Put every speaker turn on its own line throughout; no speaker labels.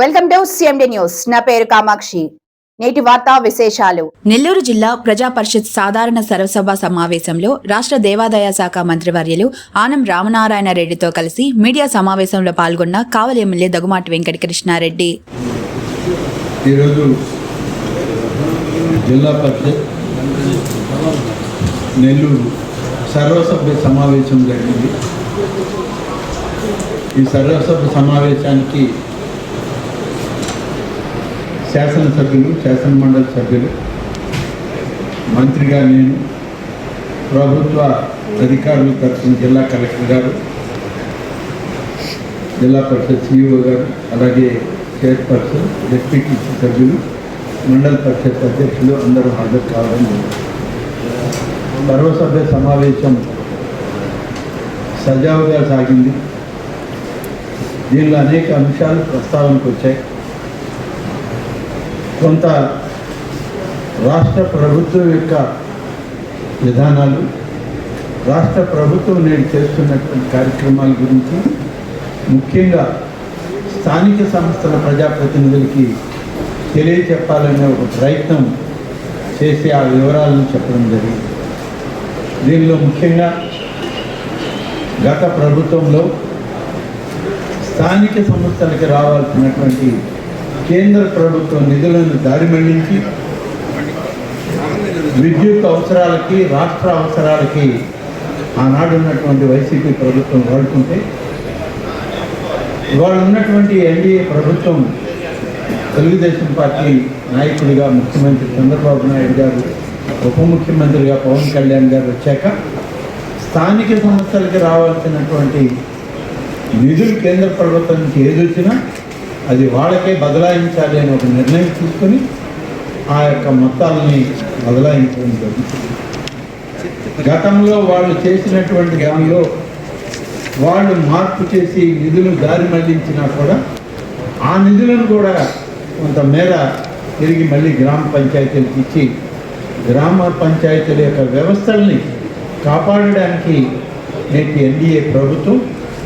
Welcome to CMD news. నా పేరు కామాక్షి. నేటి వార్తా విశేషాలు.
నెల్లూరు జిల్లా ప్రజా పరిషత్ సాధారణ సర్వసభ సమావేశంలో రాష్ట్ర దేవాదాయ శాఖ మంత్రివర్యులు ఆనం రామనారాయణ రెడ్డితో కలిసి మీడియా సమావేశంలో పాల్గొన్న కావలి ఎమ్మెల్యే దగుమాటి వెంకటకృష్ణారెడ్డి.
ఈరోజు జిల్లా పరిషత్ నెల్లూరు సర్వసభ్య సమావేశం జరిగింది. ఈ సర్వసభ్య సమావేశానికి శాసనసభ్యులు శాసనమండలి సభ్యులు మంత్రిగా నేను ప్రభుత్వ అధికారులు తరఫున జిల్లా కలెక్టర్ గారు జిల్లా పరిషత్ సిఇఓ గారు అలాగే చైర్పర్సన్ డిప్యూటీ సభ్యులు మండల పరిషత్ అధ్యక్షులు అందరూ హాజరు కావడం సర్వసభ్య సమావేశం సజావుగా సాగింది. దీనిలో అనేక అంశాలు ప్రస్తావనకు వచ్చాయి. కొంత రాష్ట్ర ప్రభుత్వం యొక్క విధానాలు రాష్ట్ర ప్రభుత్వం నేడు చేస్తున్నటువంటి కార్యక్రమాల గురించి ముఖ్యంగా స్థానిక సంస్థల ప్రజాప్రతినిధులకి తెలియచెప్పాలనే ఒక ప్రయత్నం చేసి ఆ వివరాలను చెప్పడం జరిగింది. దీనిలో ముఖ్యంగా గత ప్రభుత్వంలో స్థానిక సంస్థలకి రావాల్సినటువంటి కేంద్ర ప్రభుత్వ నిధులను దారి మళ్ళించి విద్యుత్ అవసరాలకి రాష్ట్ర అవసరాలకి ఆనాడు ఉన్నటువంటి వైసీపీ ప్రభుత్వం వాడుకుంటే ఇవాళ ఉన్నటువంటి ఎన్డీఏ ప్రభుత్వం తెలుగుదేశం పార్టీ నాయకుడిగా ముఖ్యమంత్రి చంద్రబాబు నాయుడు గారు ఉప ముఖ్యమంత్రిగా పవన్ కళ్యాణ్ గారు వచ్చాక స్థానిక సంస్థలకి రావాల్సినటువంటి నిధులు కేంద్ర ప్రభుత్వం నుంచి ఏదొచ్చినా అది వాళ్ళకే బదలాయించాలి అని ఒక నిర్ణయం తీసుకొని ఆ యొక్క మొత్తాలని బదలాయించడం జరుగుతుంది. గతంలో వాళ్ళు చేసినటువంటి దానిలో వాళ్ళు మార్పు చేసి నిధులు దారి మళ్ళించినా కూడా ఆ నిధులను కూడా కొంతమేర తిరిగి మళ్ళీ గ్రామ పంచాయతీలకు ఇచ్చి గ్రామ పంచాయతీల యొక్క వ్యవస్థల్ని కాపాడడానికి నేటి ఎన్డీఏ ప్రభుత్వం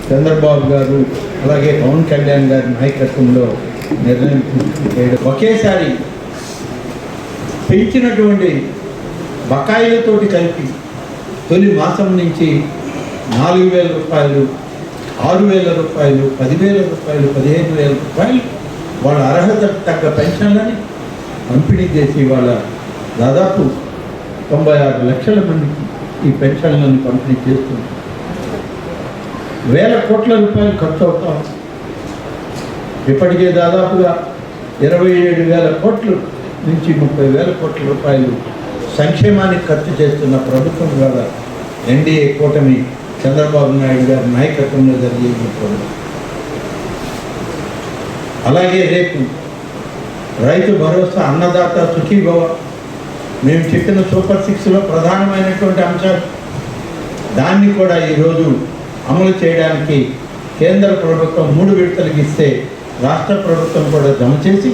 చంద్రబాబు గారు అలాగే పవన్ కళ్యాణ్ గారి నాయకత్వంలో నిర్ణయం ఒకేసారి పెంచినటువంటి బకాయిలతోటి కలిపి తొలి మాసం నుంచి నాలుగు వేల రూపాయలు ఆరు వేల రూపాయలు పదివేల రూపాయలు పదిహేను వేల రూపాయలు వాళ్ళ అర్హత తగ్గ పెన్షన్లని పంపిణీ చేసి వాళ్ళ దాదాపు తొంభై ఆరు లక్షల మందికి ఈ పెన్షన్లను పంపిణీ చేస్తుంది వేల కోట్ల రూపాయలు ఖర్చు అవుతాం. ఇప్పటికే దాదాపుగా ఇరవై ఏడు వేల కోట్లు నుంచి ముప్పై వేల కోట్ల రూపాయలు సంక్షేమానికి ఖర్చు చేస్తున్న ప్రభుత్వం ద్వారా ఎన్డీఏ కూటమి చంద్రబాబు నాయుడు గారి నాయకత్వంలో జరిగేటప్పుడు అలాగే రేపు రైతు భరోసా అన్నదాత సుఖీభవ మేము చెప్పిన సూపర్ సిక్స్లో ప్రధానమైనటువంటి అంశాలు. దాన్ని కూడా ఈరోజు అమలు చేయడానికి కేంద్ర ప్రభుత్వం మూడు విడతలకు ఇస్తే రాష్ట్ర ప్రభుత్వం కూడా జమ చేసి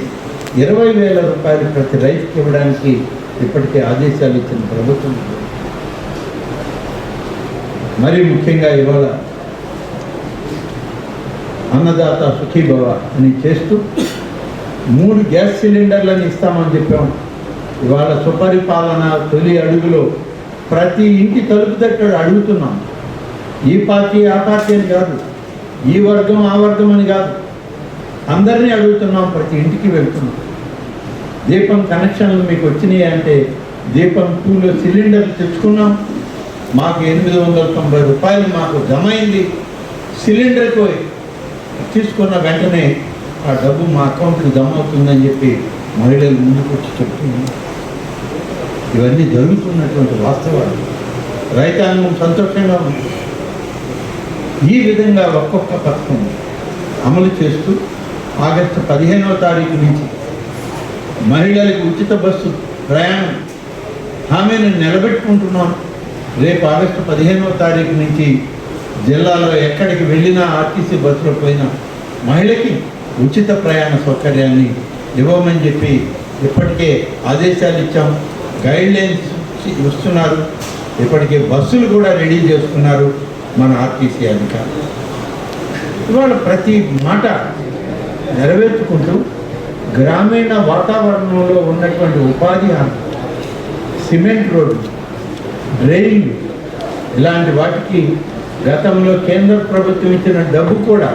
ఇరవై వేల రూపాయలు ప్రతి రైతుకి ఇవ్వడానికి ఇప్పటికే ఆదేశాలు ఇచ్చిన ప్రభుత్వం. మరి ముఖ్యంగా ఇవాళ అన్నదాత సుఖీభవ అని చేస్తూ మూడు గ్యాస్ సిలిండర్లను ఇస్తామని చెప్పాం. ఇవాళ సుపరిపాలన తొలి అడుగులో ప్రతి ఇంటి తలుపు తట్టాడు అడుగుతున్నాం. ఈ పార్టీ ఆ పార్టీ అని కాదు. ఈ వర్గం ఆ వర్గం అని కాదు. అందరినీ అడుగుతున్నాం ప్రతి ఇంటికి వెళ్తున్నాం. దీపం కనెక్షన్లు మీకు వచ్చినాయి అంటే దీపం టూలో సిలిండర్లు తెచ్చుకున్నాం. మాకు ఎనిమిది వందల తొంభై రూపాయలు మాకు జమ అయింది సిలిండర్కు తీసుకున్న వెంటనే ఆ డబ్బు మా అకౌంట్కి జమ అవుతుందని చెప్పి మహిళలు ముందుకు వచ్చి చెప్తున్నారు. ఇవన్నీ జరుగుతున్నటువంటి వాస్తవాలు. రైతాంగం సంతోషంగా ఉంది. ఈ విధంగా ఒక్కొక్క పథకం అమలు చేస్తూ ఆగస్టు పదిహేనవ తారీఖు నుంచి మహిళలకు ఉచిత బస్సు ప్రయాణం హామీని నిలబెట్టుకుంటున్నాం రేపు ఆగస్టు పదిహేనవ తారీఖు నుంచి జిల్లాలో ఎక్కడికి వెళ్ళినా ఆర్టీసీ బస్సులో పోయినా మహిళకి ఉచిత ప్రయాణ సౌకర్యాన్ని ఇవ్వమని చెప్పి ఇప్పటికే ఆదేశాలు ఇచ్చాం గైడ్ లైన్స్ ఇస్తున్నారు. ఇప్పటికే బస్సులు కూడా రెడీ చేసుకున్నారు మన ఆర్టీసీ అధికారులు. ఇవాళ ప్రతి మాట నెరవేర్చుకుంటూ గ్రామీణ వాతావరణంలో ఉన్నటువంటి ఉపాధి హామీ సిమెంట్ రోడ్డు డ్రైన్లు ఇలాంటి వాటికి గతంలో కేంద్ర ప్రభుత్వం ఇచ్చిన డబ్బు కూడా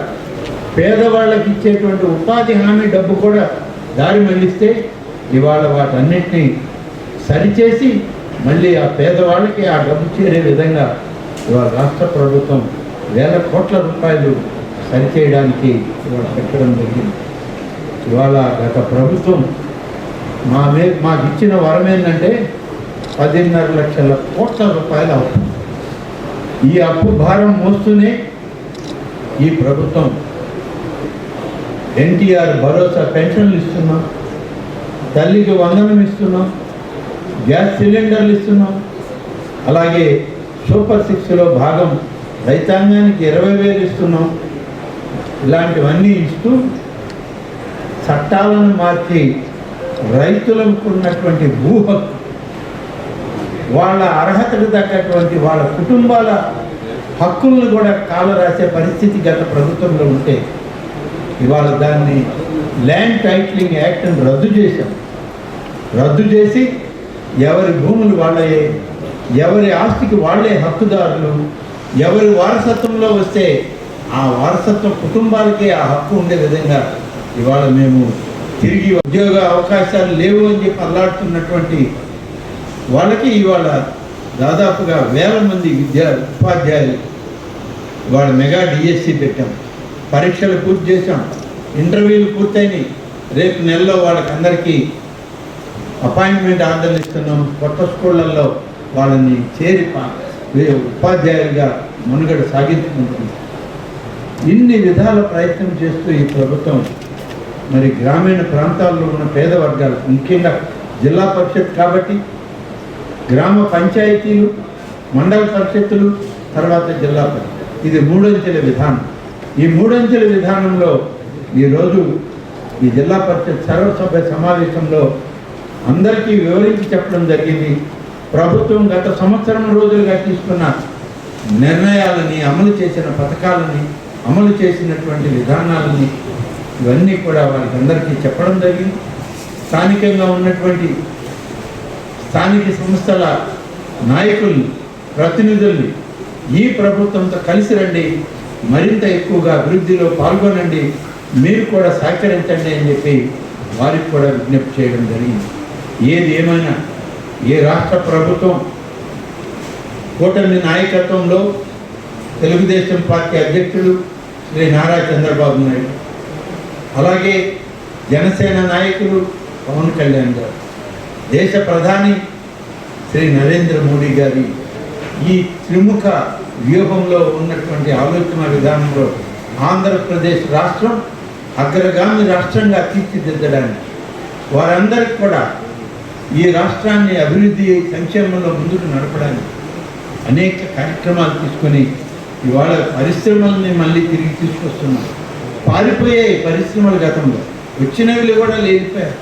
పేదవాళ్ళకి ఇచ్చేటువంటి ఉపాధి హామీ డబ్బు కూడా దారి మళ్ళిస్తే ఇవాళ వాటన్నిటినీ సరిచేసి మళ్ళీ ఆ పేదవాళ్ళకి ఆ డబ్బు చేరే విధంగా ఇవాళ రాష్ట్ర ప్రభుత్వం వేల కోట్ల రూపాయలు సరిచేయడానికి ఇవాళ పెట్టడం జరిగింది. ఇవాళ గత ప్రభుత్వం మా మే మాకు ఇచ్చిన వరం ఏంటంటే పదిన్నర లక్షల కోట్ల రూపాయల అప్పు. ఈ అప్పు భారం మోస్తూనే ఈ ప్రభుత్వం ఎన్టీఆర్ భరోసా పెన్షన్లు ఇస్తున్నాం తల్లికి వందనం ఇస్తున్నాం గ్యాస్ సిలిండర్లు ఇస్తున్నాం అలాగే సూపర్ సిక్స్లో భాగం. రైతాంగానికి ఇరవై వేలు ఇస్తున్నాం. ఇలాంటివన్నీ ఇస్తూ చట్టాలను మార్చి రైతులకు ఉన్నటువంటి భూ హక్కు వాళ్ళ అర్హతకు తగ్గటువంటి వాళ్ళ కుటుంబాల హక్కులను కూడా కాలరాసే పరిస్థితి గత ప్రభుత్వంలో ఉంటే ఇవాళ దాన్ని ల్యాండ్ టైటిలింగ్ యాక్ట్ని రద్దు చేశాం. రద్దు చేసి ఎవరి భూములు వాళ్ళే ఎవరి ఆస్తికి వాళ్ళే హక్కుదారులు ఎవరి వారసత్వంలో వస్తే ఆ వారసత్వ కుటుంబాలకే ఆ హక్కు ఉండే విధంగా ఇవాళ మేము తిరిగి ఉద్యోగ అవకాశాలు లేవు అని చెప్పి అల్లాడుతున్నటువంటి వాళ్ళకి ఇవాళ దాదాపుగా వేల మంది విద్యా ఉపాధ్యాయులు ఇవాళ మెగా డిఎస్సి పెట్టాం. పరీక్షలు పూర్తి చేశాం. ఇంటర్వ్యూలు పూర్తయినాయి. రేపు నెలలో వాళ్ళకందరికీ అపాయింట్మెంట్ ఆర్డర్లు ఇస్తున్నాం కొత్త స్కూళ్ళల్లో వాళ్ళని చేరి ఉపాధ్యాయులుగా మనుగడ సాగించుకుంటుంది. ఇన్ని విధాల ప్రయత్నం చేస్తూ ఈ ప్రభుత్వం మరి గ్రామీణ ప్రాంతాల్లో ఉన్న పేద వర్గాలు ముఖ్యంగా జిల్లా పరిషత్ కాబట్టి గ్రామ పంచాయతీలు మండల పరిషత్తులు తర్వాత జిల్లా పరిషత్. ఇది మూడంచెల విధానం. ఈ మూడంచెల విధానంలో ఈరోజు ఈ జిల్లా పరిషత్ సర్వసభ్య సమావేశంలో అందరికీ వివరించి చెప్పడం జరిగింది. ప్రభుత్వం గత సంవత్సరం రోజులుగా తీసుకున్న నిర్ణయాలని అమలు చేసిన పథకాలని అమలు చేసినటువంటి విధానాలని ఇవన్నీ కూడా వారికి అందరికీ చెప్పడం జరిగింది. స్థానికంగా ఉన్నటువంటి స్థానిక సంస్థల నాయకుల్ని ప్రతినిధుల్ని ఈ ప్రభుత్వంతో కలిసి రండి మరింత ఎక్కువగా అభివృద్ధిలో పాల్గొనండి మీరు కూడా సహకరించండి అని చెప్పి వారికి కూడా విజ్ఞప్తి చేయడం జరిగింది. ఏది ఏమైనా ఏ రాష్ట్ర ప్రభుత్వం కూటమి నాయకత్వంలో తెలుగుదేశం పార్టీ అధ్యక్షుడు శ్రీ నారా చంద్రబాబు నాయుడు అలాగే జనసేన నాయకులు పవన్ కళ్యాణ్ గారు దేశ ప్రధాని శ్రీ నరేంద్ర మోడీ గారి ఈ త్రిముఖ వ్యూహంలో ఉన్నటువంటి ఆలోచన విధానంలో ఆంధ్రప్రదేశ్ రాష్ట్రం అగ్రగామి రాష్ట్రంగా తీర్చిదిద్దడానికి వారందరికీ కూడా ఈ రాష్ట్రాన్ని అభివృద్ధి సంక్షేమంలో ముందుకు నడపడానికి అనేక కార్యక్రమాలు తీసుకొని ఇవాళ పరిశ్రమల్ని మళ్ళీ తిరిగి తీసుకొస్తున్నాం. పారిపోయాయి పరిశ్రమల గతంలో వచ్చినవి కూడా లేనిపోయాయి.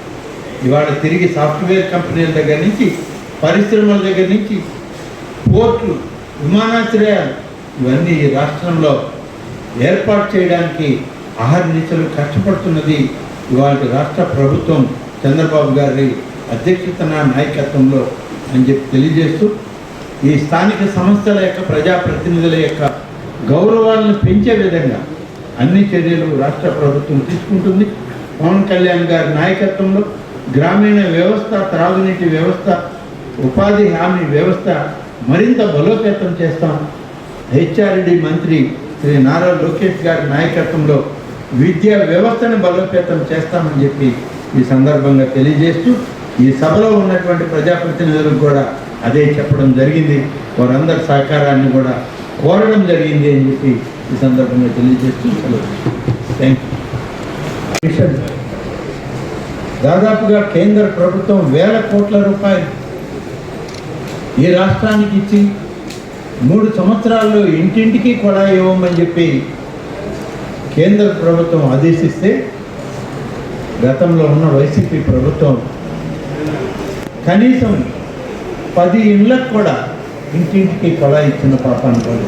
ఇవాళ తిరిగి సాఫ్ట్వేర్ కంపెనీల దగ్గర నుంచి పరిశ్రమల దగ్గర నుంచి పోర్ట్లు విమానాశ్రయాలు ఇవన్నీ ఈ రాష్ట్రంలో ఏర్పాటు చేయడానికి ఆహార నిశలు కష్టపడుతున్నది ఇవాళ రాష్ట్ర ప్రభుత్వం చంద్రబాబు గారి అధ్యక్షతన నాయకత్వంలో అని చెప్పి తెలియజేస్తూ ఈ స్థానిక సంస్థల యొక్క ప్రజాప్రతినిధుల యొక్క గౌరవాలను పెంచే విధంగా అన్ని చర్యలు రాష్ట్ర ప్రభుత్వం తీసుకుంటుంది. పవన్ కళ్యాణ్ గారి నాయకత్వంలో గ్రామీణ వ్యవస్థ త్రాగునీటి వ్యవస్థ ఉపాధి హామీ వ్యవస్థ మరింత బలోపేతం చేస్తాం. హెచ్ఆర్డి మంత్రి శ్రీ నారా లోకేష్ గారి నాయకత్వంలో విద్యా వ్యవస్థను బలోపేతం చేస్తామని చెప్పి ఈ సందర్భంగా తెలియజేస్తూ ఈ సభలో ఉన్నటువంటి ప్రజాప్రతినిధులకు కూడా అదే చెప్పడం జరిగింది. వారందరి సహకారాన్ని కూడా కోరడం జరిగింది అని చెప్పి ఈ సందర్భంగా తెలియజేస్తూ థ్యాంక్ యూ దాదాపుగా కేంద్ర ప్రభుత్వం వేల కోట్ల రూపాయలు ఈ రాష్ట్రానికి ఇచ్చి మూడు సంవత్సరాల్లో ఇంటింటికి కూడా ఇవ్వమని చెప్పి కేంద్ర ప్రభుత్వం ఆదేశిస్తే గతంలో ఉన్న వైసీపీ ప్రభుత్వం కనీసం పది ఇళ్ళకు కూడా ఇంటింటికి కొలా ఇచ్చిన పాపాన్ని కాదు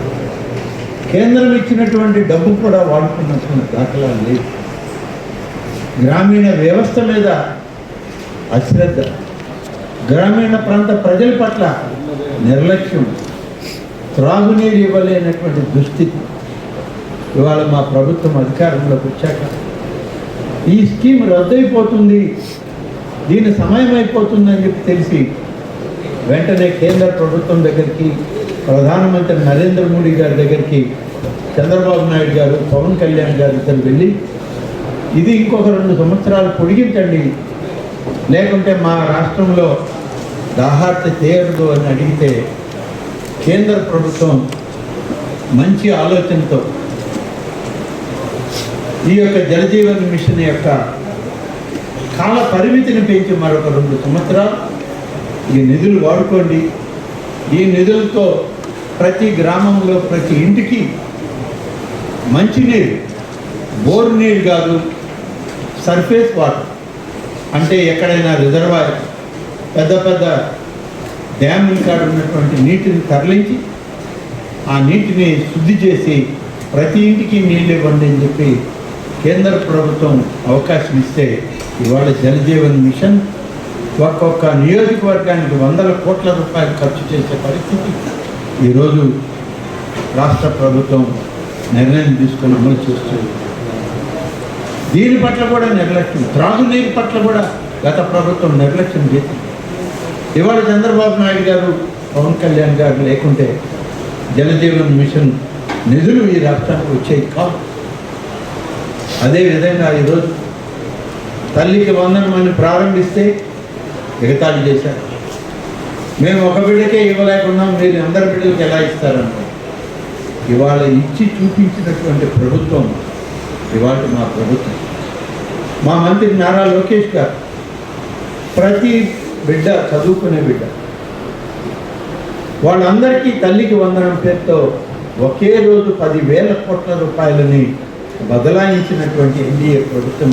కేంద్రం ఇచ్చినటువంటి డబ్బు కూడా వాడుకున్నటువంటి దాఖలాలు లేవు. గ్రామీణ వ్యవస్థ మీద అశ్రద్ధ. గ్రామీణ ప్రాంత ప్రజల పట్ల నిర్లక్ష్యం. త్రాగునీరు ఇవ్వలేనటువంటి దుస్థితి. ఇవాళ మా ప్రభుత్వం అధికారంలోకి వచ్చాక ఈ స్కీమ్ రద్దయిపోతుంది. దీని సమయం అయిపోతుందని చెప్పి తెలిసి వెంటనే కేంద్ర ప్రభుత్వం దగ్గరికి ప్రధానమంత్రి నరేంద్ర మోడీ గారి దగ్గరికి చంద్రబాబు నాయుడు గారు పవన్ కళ్యాణ్ గారు ఇద్దరు వెళ్ళి ఇది ఇంకొక రెండు సంవత్సరాలు పొడిగించండి. లేకుంటే మా రాష్ట్రంలో దాహార్త చేయదు అని అడిగితే కేంద్ర ప్రభుత్వం మంచి ఆలోచనతో ఈ యొక్క జలజీవన్ మిషన్ యొక్క కాల పరిమితిని పెంచి మరొక రెండు సంవత్సరాలు. ఈ నిధులు వాడుకోండి. ఈ నిధులతో ప్రతి గ్రామంలో ప్రతి ఇంటికి మంచినీరు బోర్ నీరు కాదు సర్ఫేస్ వాటర్ అంటే ఎక్కడైనా రిజర్వాయర్ పెద్ద పెద్ద డ్యాముల కాడ ఉన్నటువంటి నీటిని తరలించి ఆ నీటిని శుద్ధి చేసి ప్రతి ఇంటికి నీళ్ళు ఇవ్వండి అని చెప్పి కేంద్ర ప్రభుత్వం అవకాశం ఇస్తే ఇవాళ జలజీవన్ మిషన్ ఒక్కొక్క నియోజకవర్గానికి వందల కోట్ల రూపాయలు ఖర్చు చేసే పరిస్థితి. ఈరోజు రాష్ట్ర ప్రభుత్వం నిర్ణయం తీసుకొని అమలు చేస్తుంది దీని పట్ల కూడా నిర్లక్ష్యం త్రాగునీరు పట్ల కూడా గత ప్రభుత్వం నిర్లక్ష్యం చేసింది. ఇవాళ చంద్రబాబు నాయుడు గారు పవన్ కళ్యాణ్ గారు లేకుంటే జలజీవన్ మిషన్ నిధులు ఈ రాష్ట్రానికి వచ్చేవి కావు. అదేవిధంగా ఈరోజు తల్లికి వందనమని ప్రారంభిస్తే ఎగతాళి చేశారు. మేము ఒక బిడ్డకే ఇవ్వలేకున్నాం మీరు అందరి బిడ్డలకి ఎలా ఇస్తారంట ఇవాళ ఇచ్చి చూపించినటువంటి ప్రభుత్వం ఇవాళ మా ప్రభుత్వం. మా మంత్రి నారా లోకేష్ గారు ప్రతి బిడ్డ చదువుకునే బిడ్డ వాళ్ళందరికీ తల్లికి వందనం పేరుతో ఒకే రోజు పదివేల కోట్ల రూపాయలని బదలాయించినటువంటి ఎన్డీఏ ప్రభుత్వం